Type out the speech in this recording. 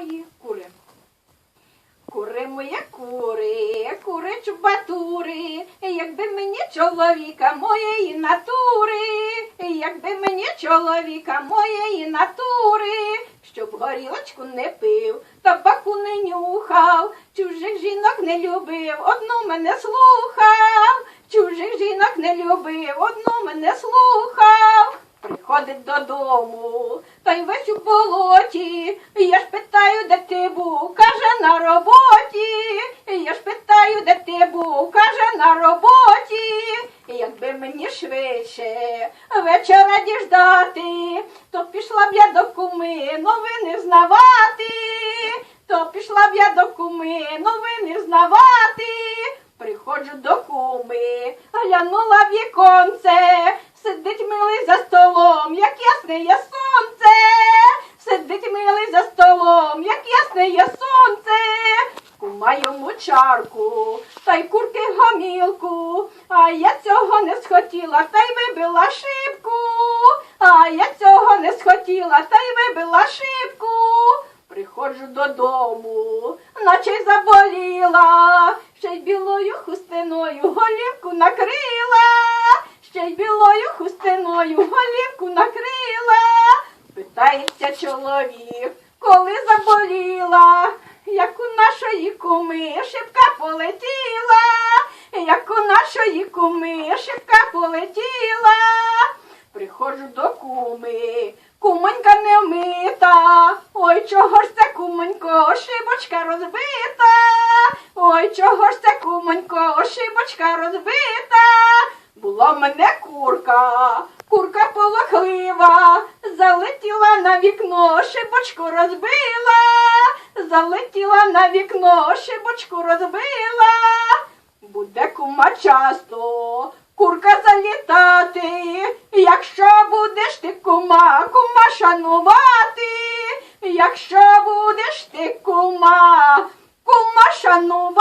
мої кури. Кури моє кури, кури чубатури, якби мені чоловіка моєї натури, якби мені чоловіка моєї натури, щоб горілочку не пив, табаку не нюхав, чужих жінок не любив, одну мене слухав, чужих жінок не любив, одну мене слухав. Приходить додому, та й весь у болоті. Я ж питаю, де ти був, каже на роботі. Я ж питаю, де ти був, каже на роботі. Якби мені швидше вечора діждати, то пішла б я до куми, новини знавати, то пішла б я до куми, новини знавати. Приходжу до куми, глянула віконце, сидить милий за столом, як ясне є сонце, сидить милий за столом, як ясне є сонце. Кума йому чарку, та й курки гомілку, а я цього не схотіла, та й вибила шибку, а я цього не схотіла, та й вибила шибку. Приходжу додому, наче й заболіла, ще й білою хустиною голівку накрила, ще й білою хустиною голівку накрила. Питається чоловік, коли заболіла, як у нашої куми шибка полетіла, як у нашої куми шибка полетіла. Приходжу до куми, кумонька не вмита. Ой, чого ж це кумонько, шибочка розбита. Ой, чого ж це кумонько, шибочка розбита. Була мене курка, курка полохлива, залетіла на вікно, шибочку розбила, залетіла на вікно, шибочку розбила. Буде кума часто, курка залітати, якщо будеш ти кума, кума шанувати, якщо будеш ти кума, кума шанувати.